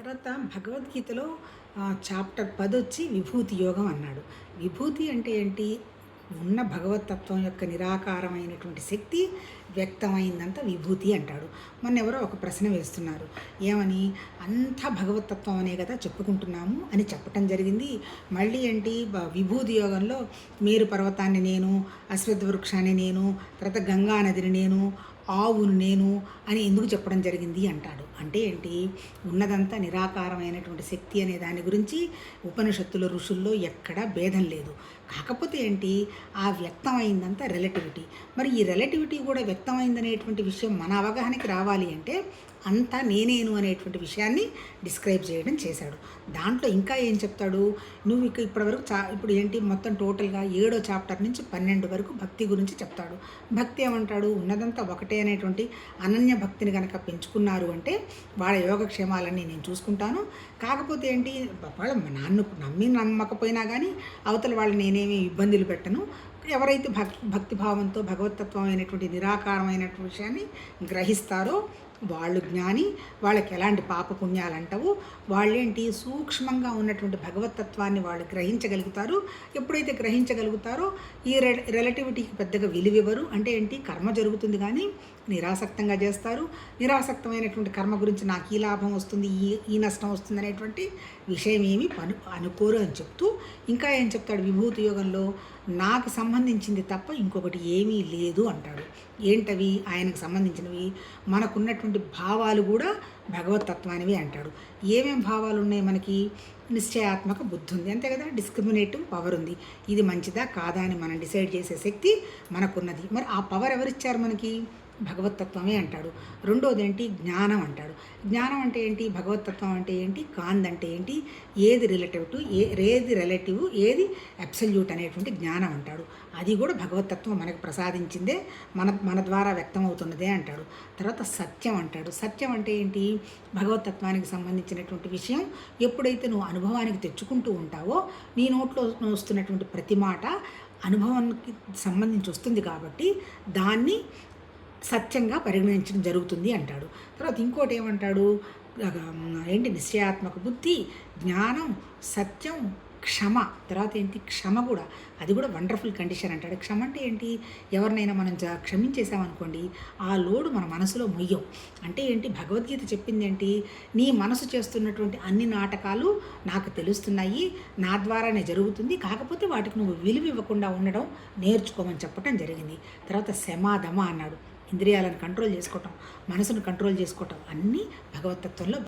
తర్వాత భగవద్గీతలో చాప్టర్ పది వచ్చి విభూతి యోగం అన్నాడు. విభూతి అంటే ఏంటి? ఉన్న భగవతత్వం యొక్క నిరాకారమైనటువంటి శక్తి వ్యక్తమైందంతా విభూతి అంటాడు. మొన్న ఎవరో ఒక ప్రశ్న వేస్తున్నారు. ఏమని? అంతా భగవతత్వం అనే కదా చెప్పుకుంటున్నాము అని చెప్పటం జరిగింది. మళ్ళీ ఏంటి? విభూతి యోగంలో మేరు పర్వతాన్ని నేను అశ్వత్థ వృక్షాన్ని నేను తర్వాత గంగా నదిని నేను ఆవును నేను అని ఎందుకు చెప్పడం జరిగింది అంటాడు. అంటే ఏంటి? ఉన్నదంతా నిరాకారమైనటువంటి శక్తి అనే దాని గురించి ఉపనిషత్తుల ఋషుల్లో ఎక్కడా భేదం లేదు. కాకపోతే ఏంటి? ఆ వ్యక్తమైందంతా రిలేటివిటీ మరి ఈ రిలేటివిటీ కూడా వ్యక్తమైందనేటువంటి విషయం మన అవగాహనకి రావాలి అంటే అంతా నేనేను అనేటువంటి విషయాన్ని డిస్క్రైబ్ చేయడం చేశాడు. దాంట్లో ఇంకా ఏం చెప్తాడు? నువ్వు ఇక ఇప్పటివరకు చా ఇప్పుడు ఏంటి? మొత్తం టోటల్గా ఏడో చాప్టర్ నుంచి పన్నెండు వరకు భక్తి గురించి చెప్తాడు. భక్తి ఏమంటాడు? ఉన్నదంతా ఒకటే అనేటువంటి అనన్య భక్తిని కనుక పెంచుకున్నారు అంటే వాళ్ళ యోగక్షేమాలన్నీ నేను చూసుకుంటాను. కాకపోతే ఏంటి? వాళ్ళ నాన్ను నమ్మి నమ్మకపోయినా కానీ అవతల వాళ్ళు నేనేమి ఇబ్బందులు పెట్టను. ఎవరైతే భక్ భక్తిభావంతో భగవతత్వం అయినటువంటి నిరాకారమైనటువంటి విషయాన్ని గ్రహిస్తారో వాళ్ళు జ్ఞాని వాళ్ళకి ఎలాంటి పాపపుణ్యాలు అంటవు వాళ్ళేంటి సూక్ష్మంగా ఉన్నటువంటి భగవతత్వాన్ని వాళ్ళు గ్రహించగలుగుతారు. ఎప్పుడైతే గ్రహించగలుగుతారో ఈ రె రిలేటివిటీకి పెద్దగా విలువివ్వరు. అంటే ఏంటి? కర్మ జరుగుతుంది కానీ నిరాసక్తంగా చేస్తారు. నిరాసక్తమైనటువంటి కర్మ గురించి నాకు ఈ లాభం వస్తుంది ఈ ఈ నష్టం వస్తుంది అనేటువంటి విషయం ఏమి పను అనుకోరు అని చెప్తూ ఇంకా ఏం చెప్తాడు విభూతి యోగంలో? నాకు సంబంధించింది తప్ప ఇంకొకటి ఏమీ లేదు అంటాడు. ఏంటవి? ఆయనకు సంబంధించినవి. మనకున్నటువంటి భావాలు కూడా భగవతత్వానివి అంటాడు. ఏమేం భావాలు ఉన్నాయి మనకి? నిశ్చయాత్మక బుద్ధి ఉంది. అంతే కదా? డిస్క్రిమినేటివ్ పవర్ ఉంది. ఇది మంచిదా? కాదా? అని మనం డిసైడ్ చేసే శక్తి మనకున్నది. మరి ఆ పవర్ ఎవరిచ్చారు మనకి? భగవతత్వమే అంటాడు. రెండోది ఏంటి జ్ఞానం అంటాడు. జ్ఞానం అంటే ఏంటి? భగవతత్వం అంటే ఏంటి? కాంద్ అంటే ఏంటి? ఏది రిలేటివ్ టు ఏ ఏది రిలేటివ్ ఏది అబ్సల్యూట్ అనేటువంటి జ్ఞానం అంటాడు. అది కూడా భగవతత్వం మనకు ప్రసాదించిందే మన మన ద్వారా వ్యక్తమవుతున్నదే అంటాడు. తర్వాత సత్యం అంటాడు. సత్యం అంటే ఏంటి? భగవతత్వానికి సంబంధించినటువంటి విషయం. ఎప్పుడైతే నువ్వు అనుభవానికి తెచ్చుకుంటూ ఉంటావో నీ నోట్లో వస్తున్నటువంటి ప్రతి మాట అనుభవానికి సంబంధించి వస్తుంది కాబట్టి దాన్ని సత్యంగా పరిగణించడం జరుగుతుంది అంటాడు. తర్వాత ఇంకోటి ఏమంటాడు? ఏంటి నిశ్చయాత్మక బుద్ధి జ్ఞానం సత్యం క్షమ. తర్వాత ఏంటి? క్షమ కూడా. అది కూడా వండర్ఫుల్ కండిషన్ అంటాడు. క్షమ అంటే ఏంటి? ఎవరినైనా మనం జ క్షమించేసామనుకోండి ఆ లోడు మన మనసులో మొయ్యం. అంటే ఏంటి? భగవద్గీత చెప్పింది ఏంటి? నీ మనసు చేస్తున్నటువంటి అన్ని నాటకాలు నాకు తెలుస్తున్నాయి నా ద్వారానే జరుగుతుంది కాకపోతే వాటికి నువ్వు విలువ ఇవ్వకుండా ఉండడం నేర్చుకోమని చెప్పటం జరిగింది. తర్వాత శమాధమ అన్నాడు. ఇంద్రియాలను కంట్రోల్ చేసుకోవటం మనసును కంట్రోల్ చేసుకోవటం అన్నీ భగవతత్వంలో